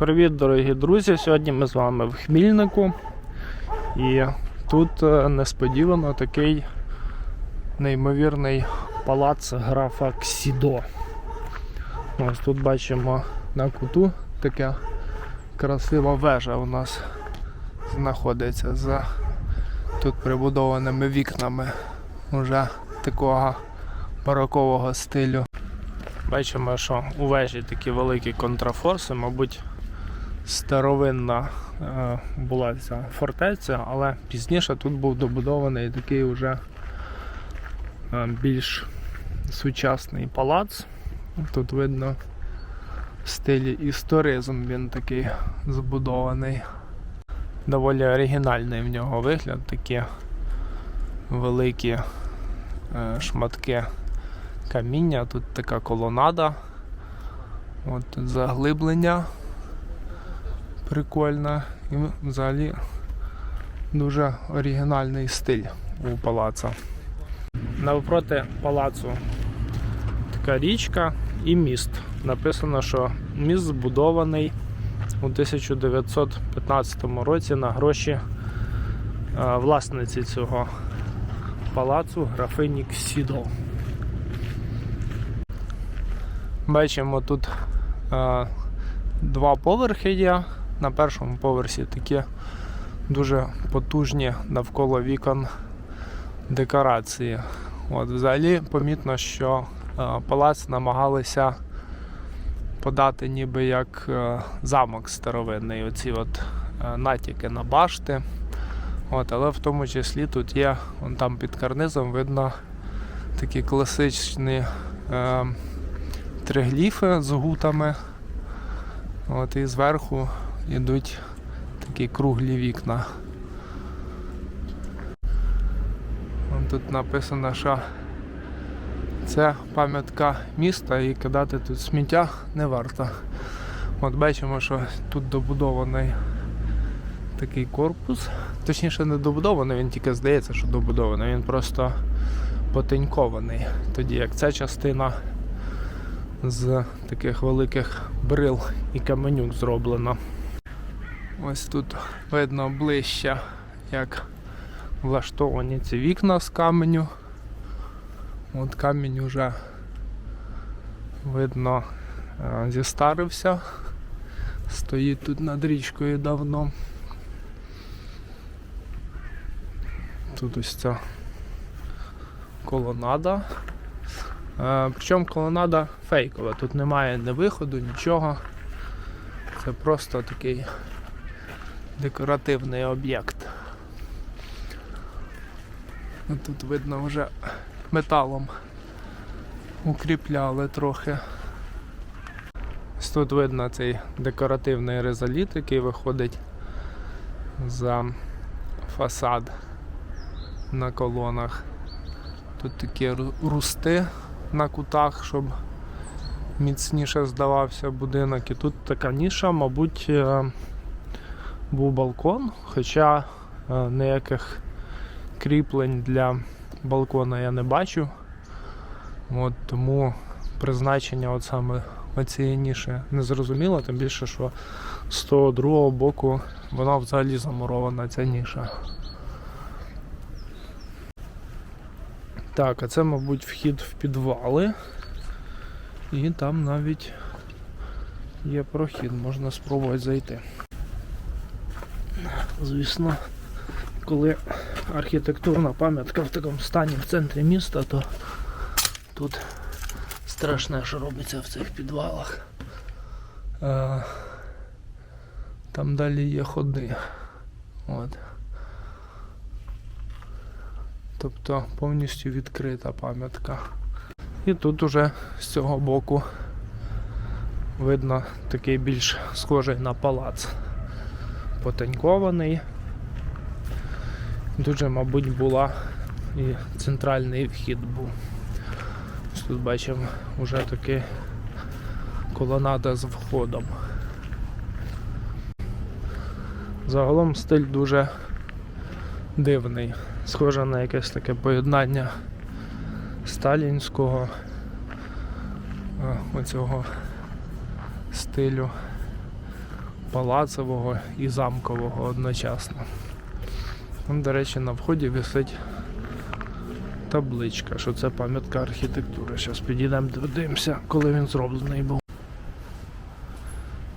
Привіт, дорогі друзі! Сьогодні ми з вами в Хмільнику. І тут е, несподівано такий неймовірний палац графа Ксідо. Ось тут бачимо на куту така красива вежа у нас знаходиться за тут прибудованими вікнами уже такого барокового стилю. Бачимо, що у вежі такі великі контрафорси, мабуть, старовинна е, була ця фортеця, але пізніше тут був добудований такий уже е, більш сучасний палац. Тут видно в стилі історизм він такий збудований. Доволі оригінальний в нього вигляд, такі великі е, шматки каміння, тут така колонада. От заглиблення прикольно. І взагалі дуже оригінальний стиль у палаца. Навпроти палацу така річка і міст. Написано, що міст збудований у 1915 році на гроші е, власниці цього палацу графині Ксідо. Бачимо тут е, два поверхи є. На першому поверсі такі дуже потужні навколо вікон декорації. От, взагалі помітно, що е, палац намагалися подати ніби як е, замок старовинний, оці от е, натяки на башти. От, але в тому числі тут є, вон там під карнизом видно такі класичні е, тригліфи з гутами. От, і зверху йдуть такі круглі вікна. Тут написано, що це пам'ятка міста і кидати тут сміття не варто. От бачимо, що тут добудований такий корпус. Точніше не добудований, він тільки здається, що добудований, він просто потенькований. Тоді як ця частина з таких великих брил і каменюк зроблено. Ось тут видно ближче, як влаштовані ці вікна з каменю. От камінь уже видно е, зістарився. Стоїть тут над річкою давно. Тут ось ця колонада. Е, Причому колонада фейкова, тут немає ні виходу, нічого. Це просто такий декоративний об'єкт. Ну, Тут видно вже металом укріпляли трохи. Ось Тут видно цей декоративний резоліт, який виходить за фасад на колонах. Тут такі русти на кутах, щоб міцніше здавався будинок. І тут така ніша, мабуть, е, був балкон, хоча е, ніяких кріплень для балкона я не бачу. От, тому призначення от саме оцієї ніші не зрозуміло, тим більше, що з того другого боку вона взагалі замурована, ця ніша. Так, а це, мабуть, вхід в підвали. І там навіть є прохід, можна спробувати зайти. Звісно, коли архітектурна пам'ятка в такому стані в центрі міста, то тут страшне, що робиться в цих підвалах. Там далі є ходи. От. Тобто повністю відкрита пам'ятка. І тут уже з цього боку видно такий більш схожий на палац. Потенькований. Дуже, мабуть, була і центральний вхід був. Тут бачимо вже таки колонада з входом. Загалом стиль дуже дивний. Схоже на якесь таке поєднання сталінського оцього стилю палацового і замкового одночасно. Там, до речі, на вході висить табличка, що це пам'ятка архітектури. Зараз підійдемо, дивимося, коли він зроблений був.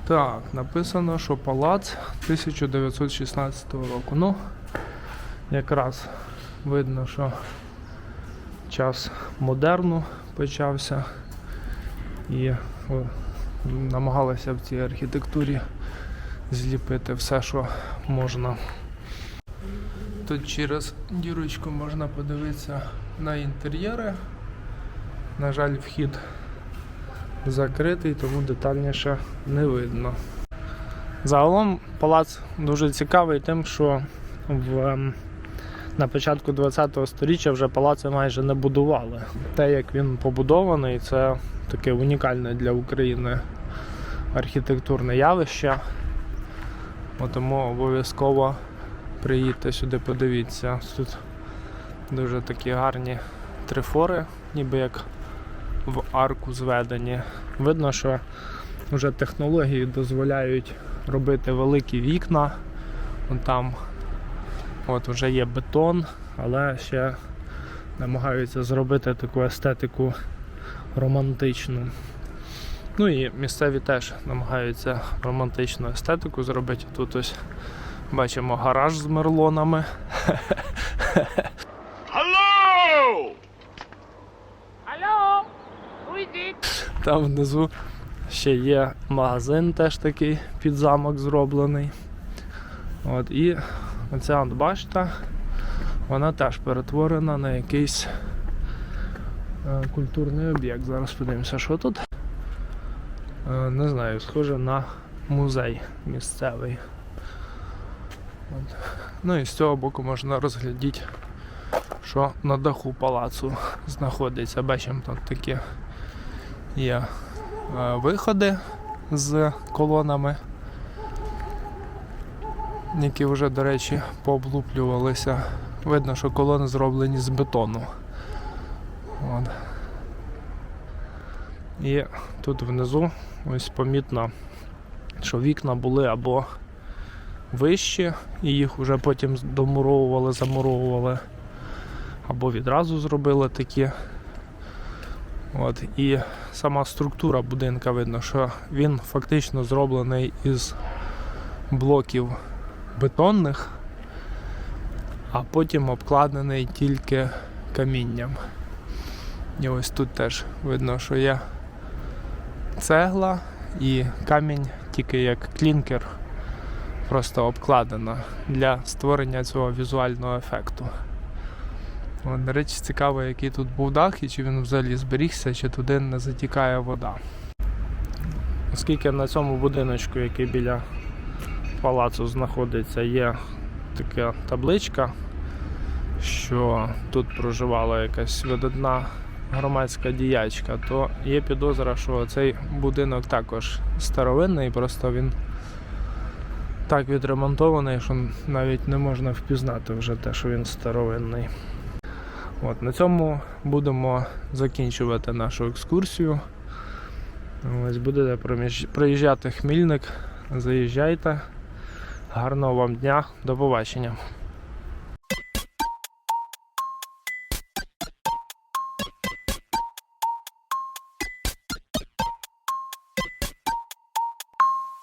Так, написано, що палац 1916 року. Ну, якраз видно, що час модерну почався і намагалися в цій архітектурі зліпити все, що можна. Тут через дірочку можна подивитися на інтер'єри. На жаль, вхід закритий, тому детальніше не видно. Загалом палац дуже цікавий тим, що в, ем, на початку ХХ століття вже палаци майже не будували. Те, як він побудований, це таке унікальне для України архітектурне явище. Тому обов'язково приїдьте сюди, подивіться. Тут дуже такі гарні трифори, ніби як в арку зведені. Видно, що вже технології дозволяють робити великі вікна. Вон там от вже є бетон, але ще намагаються зробити таку естетику романтичну. Ну і місцеві теж намагаються романтичну естетику зробити. Тут ось бачимо гараж з мерлонами. Hello! Hello? Who is it? Там внизу ще є магазин теж такий під замок зроблений. От, і оця от башта, вона теж перетворена на якийсь е, культурний об'єкт. Зараз подивимося, що тут. Е, не знаю, схоже на музей місцевий. От. Ну і з цього боку можна розглядіти, що на даху палацу знаходиться. Бачимо тут такі є е, виходи з колонами, які вже, до речі, пооблуплювалися. Видно, що колони зроблені з бетону. От. І тут внизу ось помітно, що вікна були або вищі, і їх вже потім домуровували, замуровували, або відразу зробили такі. От, і сама структура будинка видно, що він фактично зроблений із блоків бетонних, а потім обкладений тільки камінням. І ось тут теж видно, що є цегла і камінь тільки як клінкер, просто обкладено для створення цього візуального ефекту. До речі, цікаво, який тут був дах і чи він взагалі зберігся, чи туди не затікає вода. Оскільки на цьому будиночку, який біля палацу знаходиться, є така табличка, що тут проживала якась видатна громадська діячка, то є підозра, що цей будинок також старовинний, просто він так відремонтований, що навіть не можна впізнати вже те, що він старовинний. От, на цьому будемо закінчувати нашу екскурсію. Ось будете проїжджати Хмільник, заїжджайте. Гарного вам дня, до побачення.